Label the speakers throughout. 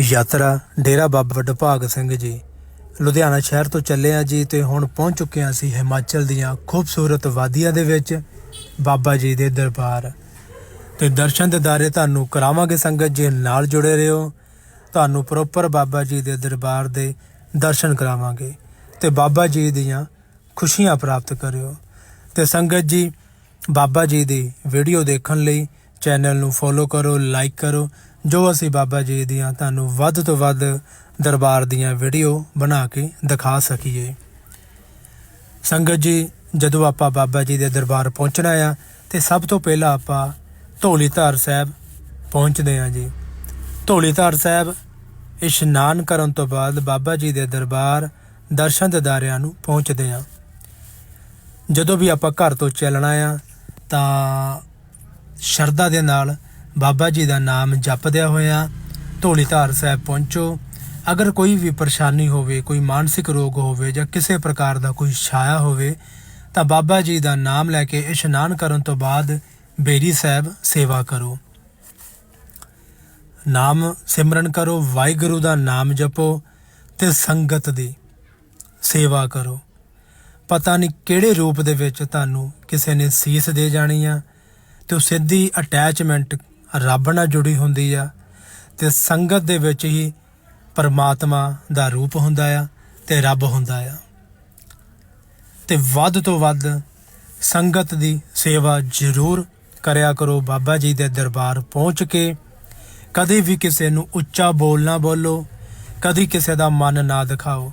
Speaker 1: ਯਾਤਰਾ, ਡੇਰਾ ਬਾਬਾ ਵਡਭਾਗ ਸਿੰਘ ਜੀ। ਲੁਧਿਆਣਾ ਸ਼ਹਿਰ ਤੋਂ ਚੱਲੇ ਆ ਜੀ ਤੇ ਹੁਣ ਪਹੁੰਚ ਚੁੱਕੇ ਹਾਂ ਅਸੀਂ ਹਿਮਾਚਲ ਦੀਆਂ ਖੂਬਸੂਰਤ ਵਾਦੀਆਂ ਦੇ ਵਿੱਚ ਬਾਬਾ ਜੀ ਦੇ ਦਰਬਾਰ। ਤੇ ਦਰਸ਼ਨ ਦਿਦਾਰੇ ਤੁਹਾਨੂੰ ਕਰਾਵਾਂਗੇ ਸੰਗਤ, ਜੀ ਨਾਲ ਜੁੜੇ ਰਹੋ, ਤੁਹਾਨੂੰ ਪ੍ਰੋਪਰ ਬਾਬਾ ਜੀ ਦੇ ਦਰਬਾਰ ਦੇ ਦਰਸ਼ਨ ਕਰਾਵਾਂਗੇ। ਤੇ ਬਾਬਾ ਜੀ ਦੀਆਂ ਖੁਸ਼ੀਆਂ ਪ੍ਰਾਪਤ ਕਰਿਓ। ਤੇ ਸੰਗਤ ਜੀ, ਬਾਬਾ ਜੀ ਦੀ ਵੀਡੀਓ ਦੇਖਣ ਲਈ ਚੈਨਲ ਨੂੰ ਫੋਲੋ ਕਰੋ, ਲਾਈਕ ਕਰੋ ਜੋ ਅਸੀਂ ਬਾਬਾ ਜੀ ਦੀਆਂ ਤੁਹਾਨੂੰ ਵੱਧ ਤੋਂ ਵੱਧ ਦਰਬਾਰ ਦੀਆਂ ਵੀਡੀਓ ਬਣਾ ਕੇ ਦਿਖਾ ਸਕੀਏ। ਸੰਗਤ ਜੀ, ਜਦੋਂ ਆਪਾਂ ਬਾਬਾ ਜੀ ਦੇ ਦਰਬਾਰ ਪਹੁੰਚਣਾ ਆ, ਤੇ ਸਭ ਤੋਂ ਪਹਿਲਾਂ ਆਪਾਂ ਧੌਲੀਧਾਰ ਸਾਹਿਬ ਪਹੁੰਚਦੇ ਹਾਂ ਜੀ। ਧੌਲੀਧਾਰ ਸਾਹਿਬ ਇਸ਼ਨਾਨ ਕਰਨ ਤੋਂ ਬਾਅਦ ਬਾਬਾ ਜੀ ਦੇ ਦਰਬਾਰ ਦਰਸ਼ਨ ਦਿਦਾਰਿਆਂ ਨੂੰ ਪਹੁੰਚਦੇ ਹਾਂ। ਜਦੋਂ ਵੀ ਆਪਾਂ ਘਰ ਤੋਂ ਚੱਲਣਾ ਆ, ਤਾਂ ਸ਼ਰਧਾ ਦੇ ਨਾਲ ਬਾਬਾ ਜੀ ਦਾ ਨਾਮ ਜਪਦਿਆਂ ਹੋਇਆ ਧੌਲੀਧਾਰ ਸਾਹਿਬ ਪਹੁੰਚੋ। ਅਗਰ ਕੋਈ ਵੀ ਪਰੇਸ਼ਾਨੀ ਹੋਵੇ, ਕੋਈ ਮਾਨਸਿਕ ਰੋਗ ਹੋਵੇ ਜਾਂ ਕਿਸੇ ਪ੍ਰਕਾਰ ਦਾ ਕੋਈ ਛਾਇਆ ਹੋਵੇ, ਤਾਂ ਬਾਬਾ ਜੀ ਦਾ ਨਾਮ ਲੈ ਕੇ ਇਸ਼ਨਾਨ ਕਰਨ ਤੋਂ ਬਾਅਦ ਬੇਰੀ ਸਾਹਿਬ ਸੇਵਾ ਕਰੋ। ਨਾਮ ਸਿਮਰਨ ਕਰੋ, ਵਾਹਿਗੁਰੂ ਦਾ ਨਾਮ ਜਪੋ ਤੇ ਸੰਗਤ ਦੀ ਸੇਵਾ ਕਰੋ। ਪਤਾ ਨਹੀਂ ਕਿਹੜੇ ਰੂਪ ਦੇ ਵਿੱਚ ਤੁਹਾਨੂੰ ਕਿਸੇ ਨੇ ਸੀਸ ਦੇ ਜਾਣੀ ਆ, ਤੇ ਉਹ ਸਿੱਧੀ ਅਟੈਚਮੈਂਟ ਰੱਬ ਨਾਲ ਜੁੜੀ ਹੁੰਦੀ ਆ ਤੇ ਸੰਗਤ ਦੇ ਵਿੱਚ ਹੀ ਪਰਮਾਤਮਾ ਦਾ ਰੂਪ ਹੁੰਦਾ ਆ ਤੇ ਰੱਬ ਹੁੰਦਾ ਆ। ਤੇ ਵੱਧ ਤੋਂ ਵੱਧ ਸੰਗਤ ਦੀ ਸੇਵਾ ਜ਼ਰੂਰ ਕਰਿਆ ਕਰੋ ਬਾਬਾ ਜੀ ਦੇ ਦਰਬਾਰ ਪਹੁੰਚ ਕੇ। ਕਦੇ ਵੀ ਕਿਸੇ ਨੂੰ ਉੱਚਾ ਬੋਲ ਨਾ ਬੋਲੋ, ਕਦੀ ਕਿਸੇ ਦਾ ਮਨ ਨਾ ਦਿਖਾਓ।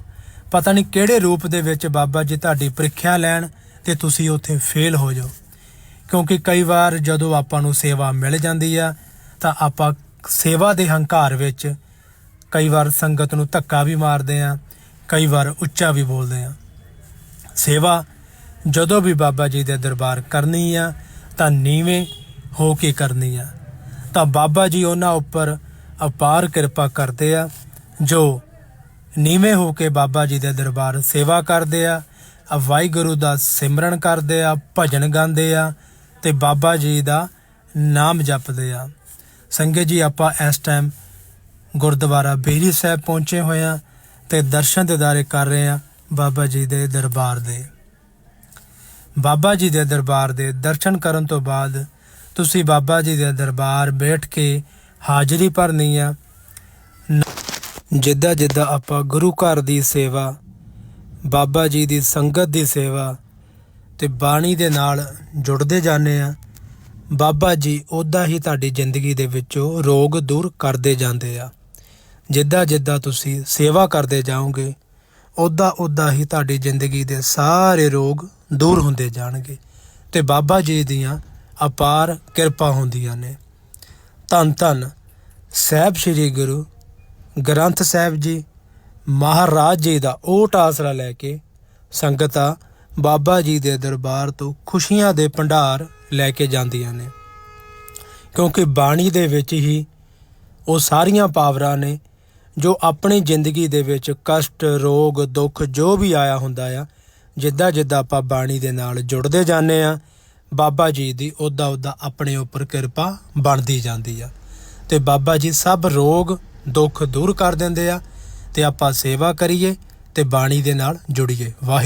Speaker 1: ਪਤਾ ਨਹੀਂ ਕਿਹੜੇ ਰੂਪ ਦੇ ਵਿੱਚ ਬਾਬਾ ਜੀ ਤੁਹਾਡੀ ਪ੍ਰੀਖਿਆ ਲੈਣ ਤੇ ਤੁਸੀਂ ਉੱਥੇ ਫੇਲ ਹੋ ਜਾਓ। ਕਿਉਂਕਿ ਕਈ ਵਾਰ ਜਦੋਂ ਆਪਾਂ ਨੂੰ ਸੇਵਾ ਮਿਲ ਜਾਂਦੀ ਆ, ਤਾਂ ਆਪਾਂ ਸੇਵਾ ਦੇ ਹੰਕਾਰ ਵਿੱਚ ਕਈ ਵਾਰ ਸੰਗਤ ਨੂੰ ਧੱਕਾ ਵੀ ਮਾਰਦੇ ਆ, ਕਈ ਵਾਰ ਉੱਚਾ ਵੀ ਬੋਲਦੇ ਆ। ਸੇਵਾ ਜਦੋਂ ਵੀ ਬਾਬਾ ਜੀ ਦੇ ਦਰਬਾਰ ਕਰਨੀ ਆ, ਤਾਂ ਨੀਵੇਂ ਹੋ ਕੇ ਕਰਨੀ ਆ। ਤਾਂ ਬਾਬਾ ਜੀ ਉਹਨਾਂ ਉੱਪਰ ਅਪਾਰ ਕਿਰਪਾ ਕਰਦੇ ਆ, ਜੋ ਨੀਵੇਂ ਹੋ ਕੇ ਬਾਬਾ ਜੀ ਦੇ ਦਰਬਾਰ ਸੇਵਾ ਕਰਦੇ ਆ ਆ ਵਾਹਿਗੁਰੂ ਦਾ ਸਿਮਰਨ ਕਰਦੇ ਆ, ਭਜਨ ਗਾਉਂਦੇ ਆ ਤੇ ਬਾਬਾ ਜੀ ਦਾ ਨਾਮ ਜਪਦੇ ਆ। ਸੰਗਤ ਜੀ, ਆਪਾਂ ਇਸ ਟਾਈਮ ਗੁਰਦੁਆਰਾ ਬੇਰੀ ਸਾਹਿਬ ਪਹੁੰਚੇ ਹੋਏ ਆ ਤੇ ਦਰਸ਼ਨ ਦਿਦਾਰੇ ਕਰ ਰਹੇ ਆ ਬਾਬਾ ਜੀ ਦੇ ਦਰਬਾਰ ਦੇ। ਬਾਬਾ ਜੀ ਦੇ ਦਰਬਾਰ ਦੇ ਦਰਸ਼ਨ ਕਰਨ ਤੋਂ ਬਾਅਦ ਤੁਸੀਂ ਬਾਬਾ ਜੀ ਦੇ ਦਰਬਾਰ ਬੈਠ ਕੇ ਹਾਜ਼ਰੀ ਭਰਨੀ ਆ। ਜਿੱਦਾਂ ਜਿੱਦਾਂ ਆਪਾਂ ਗੁਰੂ ਘਰ ਦੀ ਸੇਵਾ, ਬਾਬਾ ਜੀ ਦੀ ਸੰਗਤ ਦੀ ਸੇਵਾ ਤੇ ਬਾਣੀ ਦੇ ਨਾਲ ਜੁੜਦੇ ਜਾਂਦੇ ਆ ਬਾਬਾ ਜੀ ਉਦਾਂ ਹੀ ਤੁਹਾਡੀ ਜ਼ਿੰਦਗੀ ਦੇ ਵਿੱਚੋਂ ਰੋਗ ਦੂਰ ਕਰਦੇ ਜਾਂਦੇ ਆ। ਜਿੱਦਾਂ ਜਿੱਦਾਂ ਤੁਸੀਂ ਸੇਵਾ ਕਰਦੇ ਜਾਓਗੇ ਉਦਾਂ ਉਦਾਂ ਹੀ ਤੁਹਾਡੀ ਜ਼ਿੰਦਗੀ ਦੇ ਸਾਰੇ ਰੋਗ ਦੂਰ ਹੁੰਦੇ ਜਾਣਗੇ। ਤੇ ਬਾਬਾ ਜੀ ਦੀਆਂ ਅਪਾਰ ਕਿਰਪਾ ਹੁੰਦੀਆਂ ਨੇ। ਧੰਨ ਧੰਨ ਸਾਹਿਬ ਸ੍ਰੀ ਗੁਰੂ ਗ੍ਰੰਥ ਸਾਹਿਬ ਜੀ, ਮਹਾਰਾਜ ਜੀ ਦਾ ਓਟ ਆਸਰਾ ਲੈ ਕੇ ਸੰਗਤਾਂ ਬਾਬਾ ਜੀ ਦੇ ਦਰਬਾਰ ਤੋਂ ਖੁਸ਼ੀਆਂ ਦੇ ਭੰਡਾਰ ਲੈ ਕੇ ਜਾਂਦੀਆਂ ਨੇ। ਕਿਉਂਕਿ ਬਾਣੀ ਦੇ ਵਿੱਚ ਹੀ ਉਹ ਸਾਰੀਆਂ ਪਾਵਰਾਂ ਨੇ ਜੋ ਆਪਣੀ ਜ਼ਿੰਦਗੀ ਦੇ ਵਿੱਚ ਕਸ਼ਟ, ਰੋਗ, ਦੁੱਖ ਜੋ ਵੀ ਆਇਆ ਹੁੰਦਾ ਆ, ਜਿੱਦਾਂ ਜਿੱਦਾਂ ਆਪਾਂ ਬਾਣੀ ਦੇ ਨਾਲ ਜੁੜਦੇ ਜਾਂਦੇ ਆ, ਬਾਬਾ ਜੀ ਦੀ ਉਦਾਂ ਉਦਾਂ ਆਪਣੇ ਉੱਪਰ ਕਿਰਪਾ ਬਣਦੀ ਜਾਂਦੀ ਆ। ਤੇ ਬਾਬਾ ਜੀ ਸਭ ਰੋਗ, ਦੁੱਖ ਦੂਰ ਕਰ ਦਿੰਦੇ ਆ ਤੇ ਆਪਾਂ ਸੇਵਾ ਕਰੀਏ ਤੇ ਬਾਣੀ ਦੇ ਨਾਲ ਜੁੜੀਏ। ਵਾਹਿਗੁਰੂ।